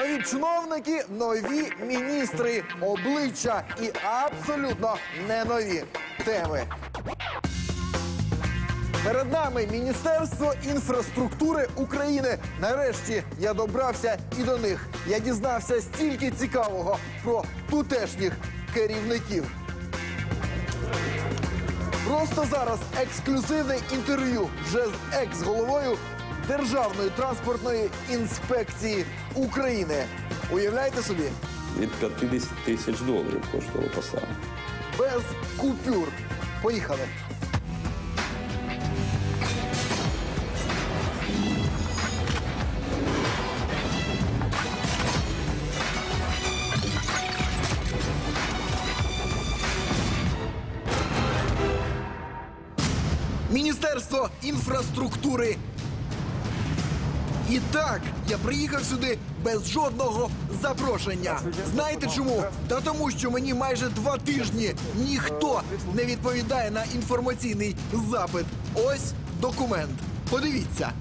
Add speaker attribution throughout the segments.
Speaker 1: Нові чиновники, нові міністри, обличчя і абсолютно не нові теми. Перед нами Міністерство інфраструктури України. Нарешті я добрався і до них. Я дізнався стільки цікавого про тутешніх керівників. Просто зараз ексклюзивне інтерв'ю вже з екс-головою Державної транспортної інспекції України. Уявляєте собі,
Speaker 2: Від 50 тисяч доларів коштувала посада.
Speaker 1: без купюр. Поїхали. Міністерство інфраструктури. І так, я приїхав сюди без жодного запрошення. Знаєте чому? Та тому, що мені майже два тижні ніхто не відповідає на інформаційний запит. Ось документ. Подивіться.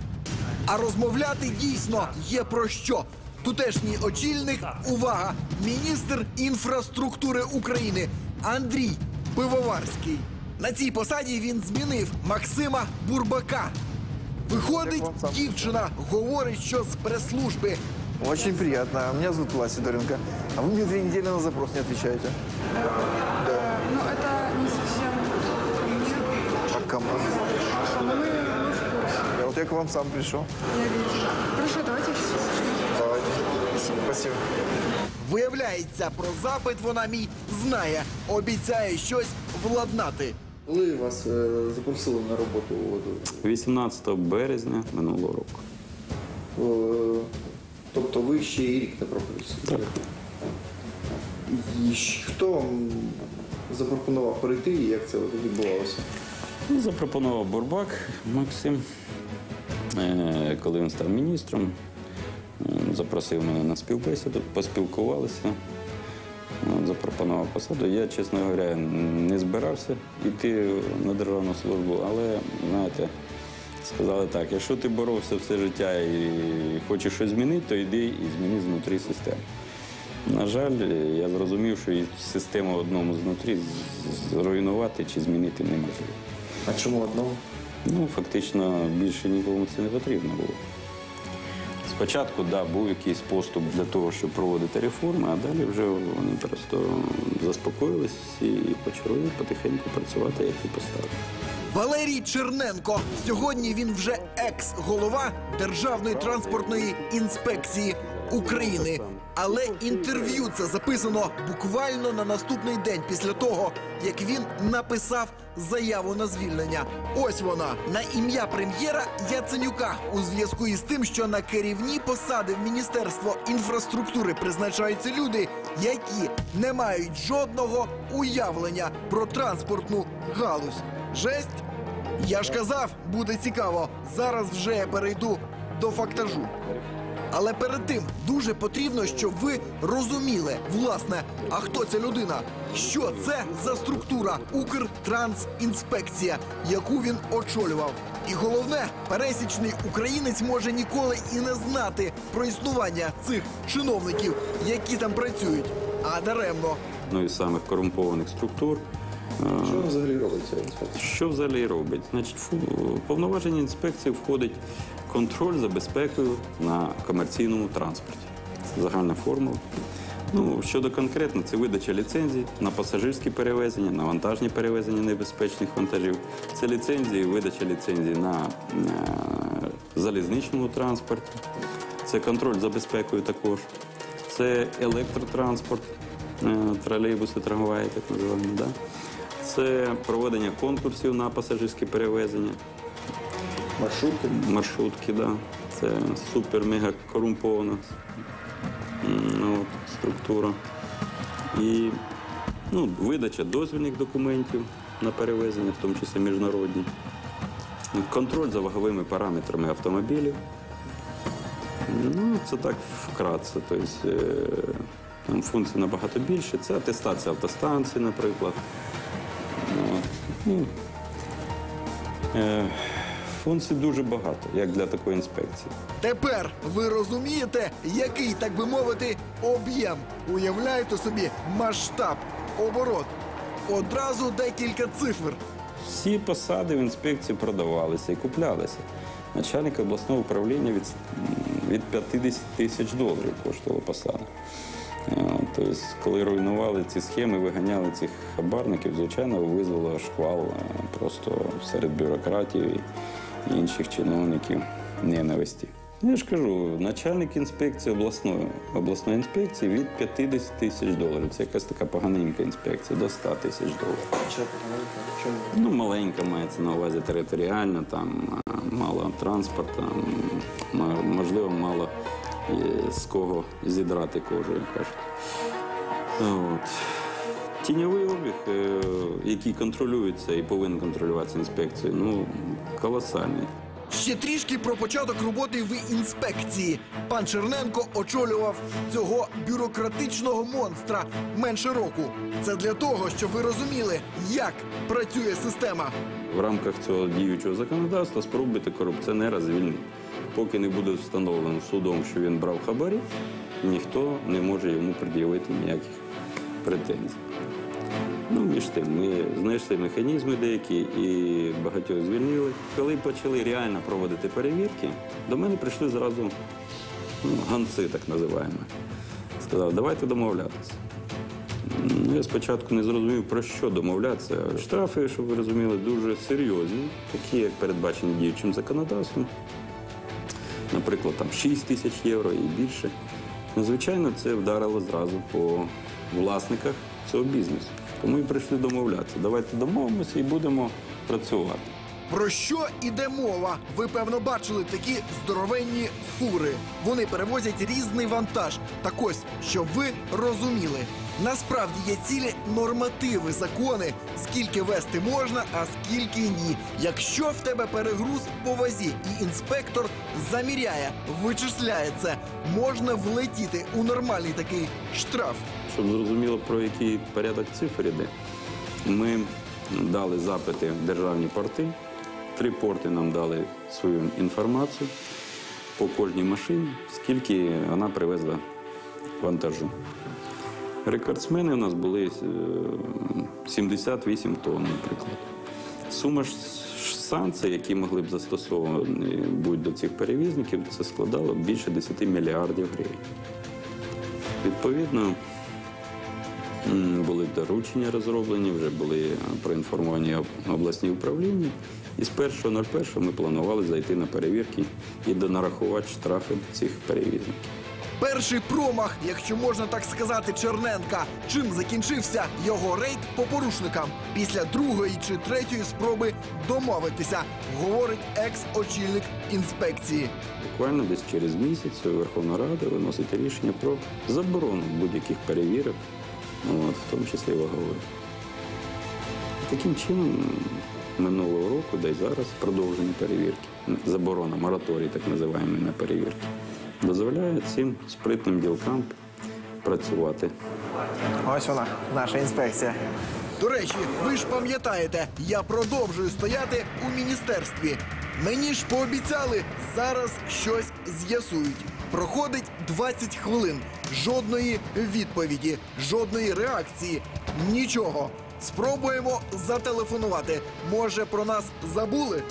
Speaker 1: А розмовляти дійсно є про що. Тутешній очільник, увага, міністр інфраструктури України Андрій Пивоварський. На цій посаді він змінив Максима Бурбака. Виходить, дівчина говорить, що з прес-служби.
Speaker 3: Очень приятно. Меня зовут Влад Сидоренко. А вы мне две недели на запрос не отвечаете.
Speaker 4: Ну, это не совсем
Speaker 3: А кому? Я вот я к вам сам пришел.
Speaker 4: я видела. Хорошо, давайте все.
Speaker 3: Давайте. Спасибо.
Speaker 1: Виявляється, про запит вона мій знає. Обіцяє щось владнати.
Speaker 3: Коли вас е, запросили на роботу?
Speaker 2: 18 березня минулого року.
Speaker 3: Е, тобто ви ще і рік не пропустили?
Speaker 2: Так.
Speaker 3: І хто вам запропонував перейти і як це відбувалося?
Speaker 2: Ну, Запропонував Бурбак Максим, Е, коли він став міністром. Запросив мене на співбесіду, поспілкувалися. Запропонував посаду. Я, чесно говоря, не збирався йти на державну службу, але знаєте, сказали так: якщо ти боровся все життя і хочеш щось змінити, то йди і зміни знутрі системи. На жаль, я зрозумів, що і систему одному знутрі зруйнувати чи змінити неможливо.
Speaker 3: А чому одного?
Speaker 2: Ну, фактично, більше нікому це не потрібно було. Спочатку, да, був якийсь поступ для того, щоб проводити реформи, а далі вже вони просто заспокоїлись і почали потихеньку працювати, як і поставили.
Speaker 1: Валерій Черненко. Сьогодні він вже екс-голова Державної транспортної інспекції України. Але інтерв'ю це записано буквально на наступний день після того, як він написав заяву на звільнення. Ось вона на ім'я прем'єра Яценюка у зв'язку із тим, що на керівні посади в Міністерство інфраструктури призначаються люди, які не мають жодного уявлення про транспортну галузь. Жесть? Я ж казав, буде цікаво. Зараз вже перейду до фактажу. Але перед тим дуже потрібно, щоб ви розуміли, власне, а хто ця людина? Що це за структура Укртрансінспекція, яку він очолював. І головне, пересічний українець може ніколи і не знати про існування цих чиновників, які там працюють. А даремно.
Speaker 2: Ну і самих корумпованих структур.
Speaker 3: Що взагалі робиться інспектор?
Speaker 2: Що взагалі робить? Значить, в повноваження інспекції входить контроль за безпекою на комерційному транспорті. Це загальна формула. Ну, щодо конкретно, це видача ліцензій на пасажирські перевезення, на вантажні перевезення небезпечних вантажів. Це ліцензії, видача ліцензій на е, залізничному транспорті. Це контроль за безпекою також. Це електротранспорт, е, тролейбуси, трамваї, так називаємо. Да? Це проведення конкурсів на пасажирські перевезення,
Speaker 3: Маршрутки?
Speaker 2: маршрутки, да. це супер-мега корумпована ну, структура. І ну, видача дозвільних документів на перевезення, в тому числі міжнародні. Контроль за ваговими параметрами автомобілів. Ну, це так вкратце. Тобто, е, там функцій набагато більше. Це атестація автостанцій, наприклад. Ну, е, Функцій дуже багато, як для такої інспекції.
Speaker 1: Тепер ви розумієте, який, так би мовити, об'єм. Уявляєте собі масштаб, оборот. Одразу декілька цифр.
Speaker 2: Всі посади в інспекції продавалися і куплялися. Начальник обласного управління від, від 50 тисяч доларів коштувала посада. Е, Тобто, коли руйнували ці схеми, виганяли цих хабарників, звичайно, визвало шквал е, просто серед бюрократів і інших чиновників ненависті. Я ж кажу, начальник інспекції обласної, обласної інспекції від 50 тисяч доларів. Це якась така поганенька інспекція, до 100 тисяч доларів. Ну, маленька мається на увазі територіально, там мало транспорту, можливо, мало е, з кого зідрати кожу, як кажуть. От. Тіньовий обіг, е, який контролюється і повинен контролюватися інспекцією, ну, колосальний.
Speaker 1: Ще трішки про початок роботи в інспекції. Пан Черненко очолював цього бюрократичного монстра менше року. Це для того, щоб ви розуміли, як працює система.
Speaker 2: В рамках цього діючого законодавства спробуйте корупціонера звільнити. Поки не буде встановлено судом, що він брав хабарі, ніхто не може йому пред'явити ніяких претензій. Ну, між тим, ми знайшли механізми деякі і багатьох звільнили. Коли почали реально проводити перевірки, до мене прийшли зразу ну, ганци, так називаємо. Сказав, давайте домовлятися. Ну, Я спочатку не зрозумів, про що домовлятися. Штрафи, щоб ви розуміли, дуже серйозні, такі, як передбачені діючим законодавством. Наприклад, там 6 тисяч євро і більше. Ну, звичайно, це вдарило зразу по власниках цього бізнесу. Тому і прийшли домовлятися. Давайте домовимося і будемо працювати.
Speaker 1: Про що іде мова? Ви певно бачили такі здоровенні фури. Вони перевозять різний вантаж. Так ось, щоб ви розуміли. Насправді є цілі нормативи, закони, скільки вести можна, а скільки ні. Якщо в тебе перегруз по вазі, і інспектор заміряє, вичисляє це, можна влетіти у нормальний такий штраф.
Speaker 2: Щоб зрозуміло, про який порядок цифр іде, ми дали запити в державні порти. Три порти нам дали свою інформацію по кожній машині, скільки вона привезла вантажу. Рекордсмени у нас були е, 78 тонн, наприклад. Сума ж санкцій, які могли б застосовані бути до цих перевізників, це складало більше 10 мільярдів гривень. Відповідно, були доручення розроблені, вже були е, проінформовані обласні управління. І з 1.01 ми планували зайти на перевірки і донарахувати штрафи цих перевізників.
Speaker 1: Перший промах, якщо можна так сказати, Черненка. Чим закінчився його рейд по порушникам після другої чи третьої спроби домовитися, говорить екс-очільник інспекції.
Speaker 2: Буквально десь через місяць Верховна Рада виносить рішення про заборону будь-яких перевірок, в тому числі вагових. Таким чином, минулого року, да й зараз продовжені перевірки. Заборона, мораторій, так називаємо на перевірки, дозволяє цим спритним ділкам працювати.
Speaker 3: Ось вона, наша інспекція.
Speaker 1: До речі, ви ж пам'ятаєте, я продовжую стояти у міністерстві. Мені ж пообіцяли, зараз щось з'ясують. Проходить 20 хвилин. Жодної відповіді, жодної реакції, нічого. Спробуємо зателефонувати. Може, про нас забули?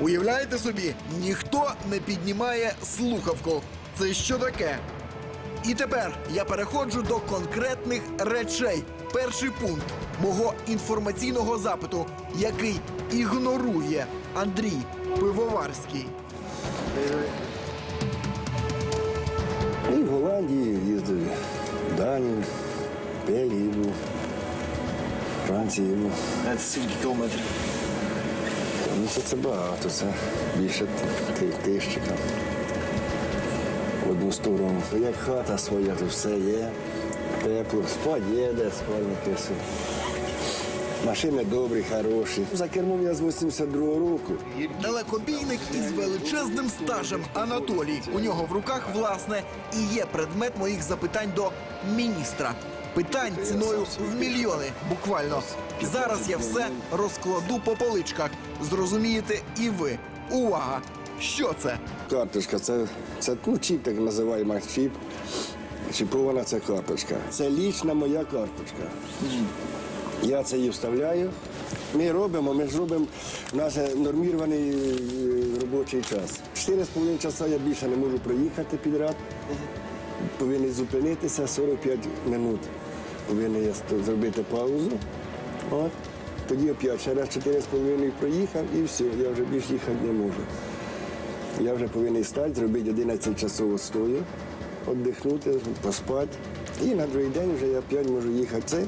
Speaker 1: Уявляєте собі, ніхто не піднімає слухавку. Це що таке? І тепер я переходжу до конкретних речей. Перший пункт мого інформаційного запиту, який ігнорує Андрій Пивоварський.
Speaker 5: І в Голландії їздив, в Данію, Франції був.
Speaker 3: Це стільки кілометрів.
Speaker 5: Ну, це, багато, це більше ти- ти- тисячі там. В одну сторону. Як хата своя, то все є. Тепло, спать є, спальники все. Машини добрі, хороші. За кермом я з 82-го року.
Speaker 1: Далекобійник із величезним стажем Анатолій. У нього в руках власне і є предмет моїх запитань до міністра. Питань ціною в мільйони, буквально. Зараз я все розкладу по поличках. Зрозумієте і ви. Увага! Що це?
Speaker 5: Карточка, це, це ну, чіп, так називаємо чіп. Чіпована це карточка. Це лічна моя карточка. Я це її вставляю. Ми робимо, ми ж робимо, у нормірований е, робочий час. Чотири з половиною часа я більше не можу проїхати підряд. Повинен зупинитися 45 минут. Повинен я зробити паузу. От. Тоді опять ще раз 4,5 проїхав і все, я вже більше їхати не можу. Я вже повинен стати, зробити 11 часов стою, віддихнути, поспати. І на другий день вже я опять можу їхати. Це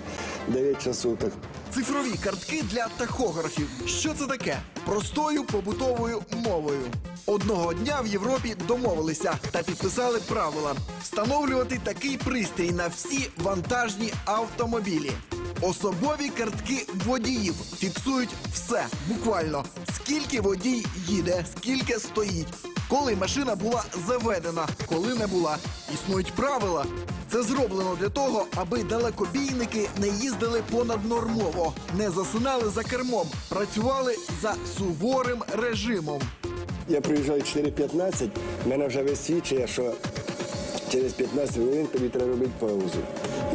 Speaker 5: 9 часов. Так.
Speaker 1: Цифрові картки для тахографів. Що це таке? Простою побутовою мовою. Одного дня в Європі домовилися та підписали правила встановлювати такий пристрій на всі вантажні автомобілі. Особові картки водіїв фіксують все буквально скільки водій їде, скільки стоїть, коли машина була заведена, коли не була. Існують правила. Це зроблено для того, аби далекобійники не їздили понаднормово, не засинали за кермом, працювали за суворим режимом.
Speaker 5: Я приїжджаю 4.15, в мене вже висвічує, що через 15 хвилин тобі треба робити паузу.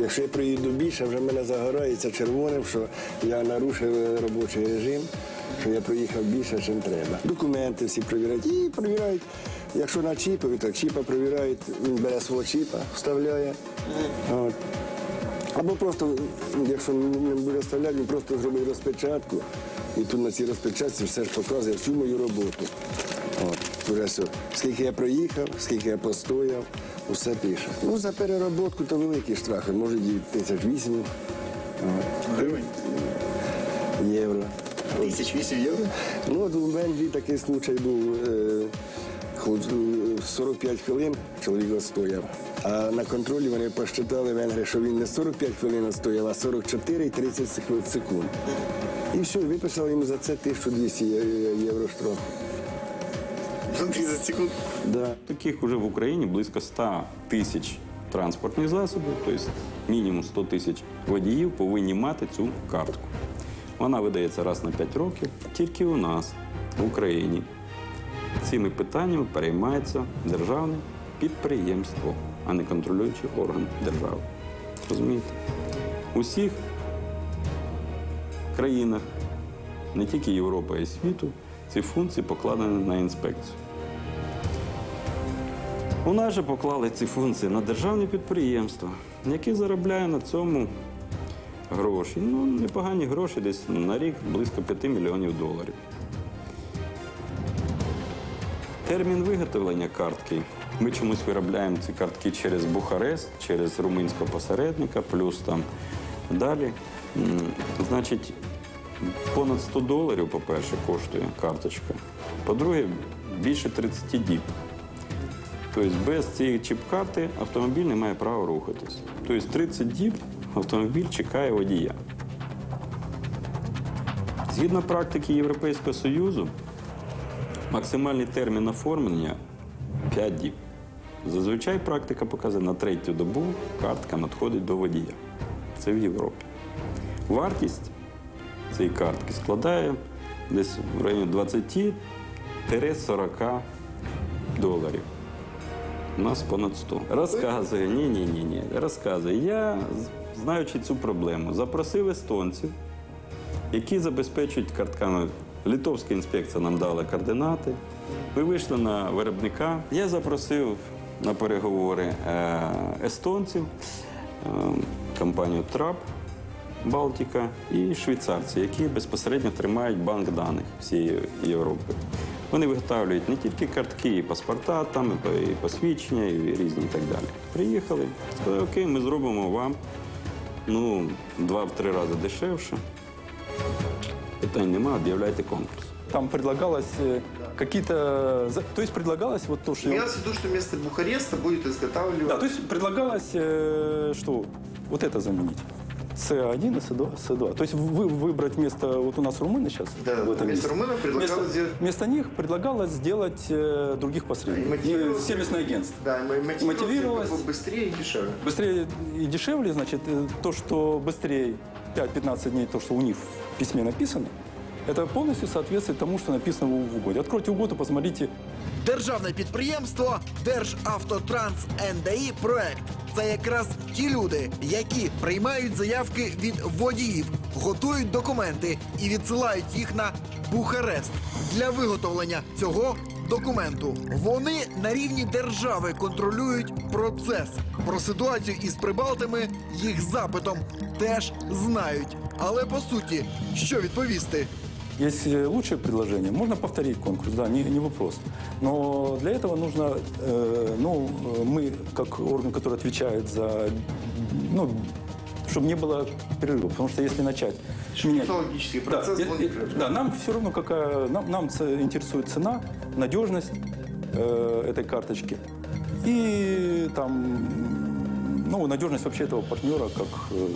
Speaker 5: Якщо я приїду більше, вже мене загорається червоним, що я нарушив робочий режим, що я проїхав більше, ніж треба. Документи всі перевіряють і перевіряють. Якщо на чіпові, так чіпа перевіряють, він бере свого чіпа, вставляє. От. Або просто, якщо не буде вставляти, він просто зробить розпечатку. І тут на цій розпечатці все ж показує всю мою роботу. От, все. Скільки я проїхав, скільки я постояв, усе пише. Ну, за перероботку то великі штрафи, може і тисяч вісім. Гривень? Євро.
Speaker 3: Тысяч вісім євро?
Speaker 5: Ну, от у Венгрії такий случай був. Е, е, 45 хвилин чоловік стояв. А на контролі вони посчитали венгри, що він не 45 хвилин стояв, а 44 і 30 секунд. І все, виписали йому за це 1200 євро штраф.
Speaker 3: 30 секунд.
Speaker 5: Да.
Speaker 2: Таких уже в Україні близько 100 тисяч транспортних засобів, тобто мінімум 100 тисяч водіїв повинні мати цю картку. Вона видається раз на 5 років. Тільки у нас, в Україні, цими питаннями переймається державне підприємство, а не контролюючий орган держави. Розумієте? У всіх країнах, не тільки Європи, й світу, ці функції покладені на інспекцію. У нас же поклали ці функції на державне підприємство, яке заробляє на цьому гроші. Ну, непогані гроші, десь на рік близько 5 мільйонів доларів. Термін виготовлення картки. Ми чомусь виробляємо ці картки через Бухарест, через румунського посередника, плюс там далі. Значить, понад 100 доларів, по-перше, коштує карточка. По-друге, більше 30 діб. Тобто без цієї чіп-карти автомобіль не має права рухатись. Тобто 30 діб автомобіль чекає водія. Згідно практики Європейського Союзу, максимальний термін оформлення 5 діб. Зазвичай практика показує на третю добу картка надходить до водія. Це в Європі. Вартість цієї картки складає десь в районі 20-40 доларів. У нас понад 100. Розказує, ні, ні, ні, ні. Розказує. Я, знаючи цю проблему, запросив естонців, які забезпечують картками. Литовська інспекція нам дала координати. Ми вийшли на виробника. Я запросив на переговори е, естонців, е, компанію Трап Балтіка і швейцарці, які безпосередньо тримають банк даних всієї Європи. Вони виготовлюють не тільки картки, і паспорта, там, і посвідчення, і різні і так далі. Приїхали, сказали, окей, ми зробимо вам ну, два-три рази дешевше. Питань немає, об'являйте конкурс.
Speaker 6: Там предлагалось э, какие-то... за- То есть предлагалось вот то, что...
Speaker 3: Имелось в виду, что вместо Бухареста будет изготавливать...
Speaker 6: Да, то есть предлагалось, э, что вот это заменить. С1 и С2. С2. То есть вы, выбрать место, вот у нас румыны сейчас.
Speaker 3: Да,
Speaker 6: в этом
Speaker 3: вместо
Speaker 6: месте.
Speaker 3: румынов предлагалось
Speaker 6: вместо,
Speaker 3: сделать-
Speaker 6: вместо них предлагалось сделать э, других посредников. И сервисное агентство.
Speaker 3: Да, мо-
Speaker 6: Мотивировалось.
Speaker 3: быстрее и дешевле.
Speaker 6: Быстрее и дешевле, значит, э, то, что быстрее 5-15 дней, то, что у них в письме написано, это полностью соответствует тому, что написано в угоде. Откройте угоду, посмотрите,
Speaker 1: Державне підприємство Державтотранс НДІ проект. Це якраз ті люди, які приймають заявки від водіїв, готують документи і відсилають їх на Бухарест для виготовлення цього документу. Вони на рівні держави контролюють процес. Про ситуацію із прибалтами їх запитом теж знають. Але по суті, що відповісти?
Speaker 6: Есть э, лучшее предложение, можно повторить конкурс, да, не, не вопрос. Но для этого нужно, э, ну, э, мы, как орган, который отвечает за, ну, чтобы не было перерыва, потому что если начать менять...
Speaker 3: технологический
Speaker 6: Да,
Speaker 3: процесс
Speaker 6: э,
Speaker 3: непрерывный.
Speaker 6: да, нам все равно какая, нам, нам интересует цена, надежность э, этой карточки и там, ну, надежность вообще этого партнера, как, э,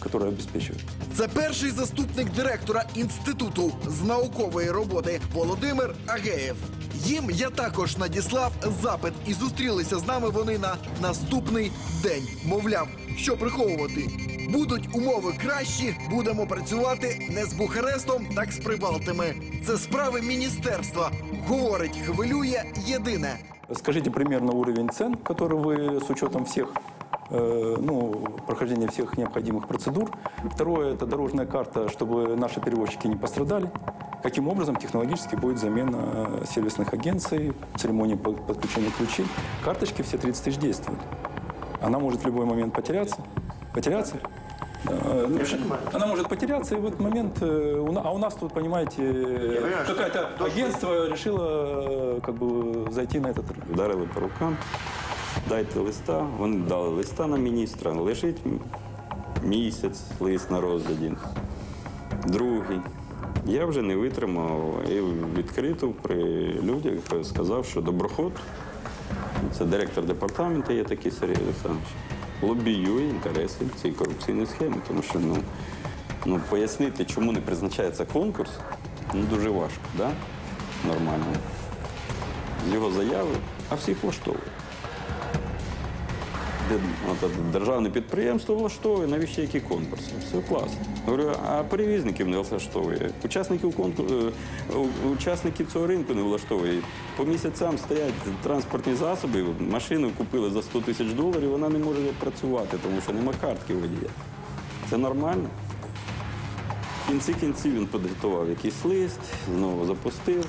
Speaker 6: который обеспечивает.
Speaker 1: Це перший заступник директора інституту з наукової роботи Володимир Агеєв. Їм я також надіслав запит і зустрілися з нами вони на наступний день. Мовляв, що приховувати. Будуть умови кращі, будемо працювати не з Бухарестом, так з Прибалтами. Це справи міністерства. Говорить, хвилює єдине.
Speaker 6: Скажите примерно уровень цен, который вы с учетом всех э, Ну, прохождения всех необходимых процедур. Второе – это дорожная карта, чтобы наши перевозчики не пострадали. Каким образом технологически будет замена э, сервисных агенций, церемонии по- подключения ключей. Карточки все 30 тысяч действуют. Она может в любой момент потеряться. Потеряться? Э, ну, Она может потеряться, и в этот момент, э, а у нас тут, понимаете, какое-то агентство решило э, как бы зайти на этот рынок.
Speaker 2: Вдарили по рукам, дайте листа. Вони дали листа на міністра. Лежить місяць лист на розгляді. Другий. Я вже не витримав і відкрито при людях сказав, що доброход, це директор департаменту, є такий Сергій Олександрович, лобіює інтереси цієї корупційної схеми, тому що ну, ну, пояснити, чому не призначається конкурс, ну, дуже важко, да? нормально з його заяви, а всіх влаштовує. Державне підприємство влаштовує, навіщо які конкурси? Все класно. Говорю, а перевізників не влаштовує. Учасників конкурсу, учасників цього ринку не влаштовує. По місяцям стоять транспортні засоби, машину купили за 100 тисяч доларів, вона не може працювати, тому що нема картки водія. Це нормально. В кінці кінців він підготував якийсь лист, знову запустив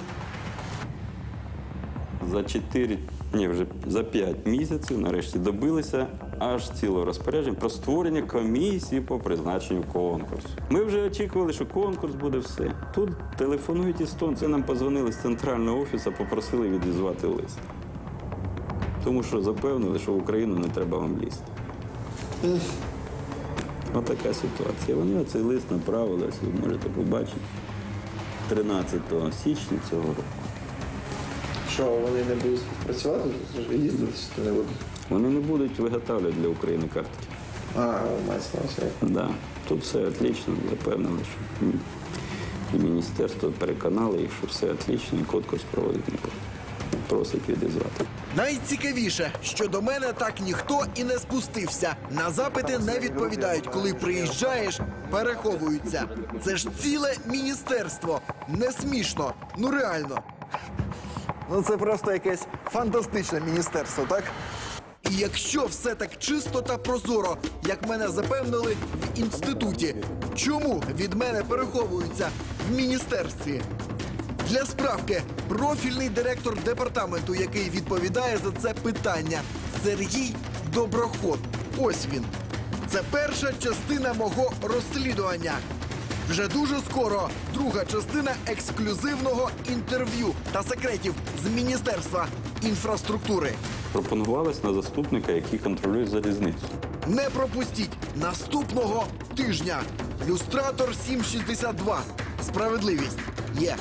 Speaker 2: за 4, ні, вже за 5 місяців нарешті добилися аж цілого розпорядження про створення комісії по призначенню конкурсу. Ми вже очікували, що конкурс буде все. Тут телефонують естонці, нам позвонили з центрального офісу, попросили відізвати лист. Тому що запевнили, що в Україну не треба вам лізти. Отака ситуація. Вони цей лист направили, ось ви можете побачити 13 січня цього року.
Speaker 3: Що, вони не будуть співпрацювати? Їздити чи не будуть?
Speaker 2: Вони не будуть виготовляти для України картки.
Speaker 3: А, мається на.
Speaker 2: Да. Тут все отлично, запевнили, що і міністерство переконало їх, що все отлично, і конкурс проводити не буде. Просить відізвати.
Speaker 1: Найцікавіше, що до мене так ніхто і не спустився. На запити не відповідають, коли приїжджаєш, переховуються. Це ж ціле міністерство. Не смішно, ну реально.
Speaker 3: Ну це просто якесь фантастичне міністерство, так?
Speaker 1: І якщо все так чисто та прозоро, як мене запевнили в інституті, чому від мене переховуються в міністерстві? Для справки, профільний директор департаменту, який відповідає за це питання, Сергій Доброход. Ось він. Це перша частина мого розслідування. Вже дуже скоро друга частина ексклюзивного інтерв'ю та секретів з Міністерства інфраструктури.
Speaker 2: Пропонувалось на заступника, який контролює залізницю.
Speaker 1: Не пропустіть наступного тижня. Люстратор 762. Справедливість є.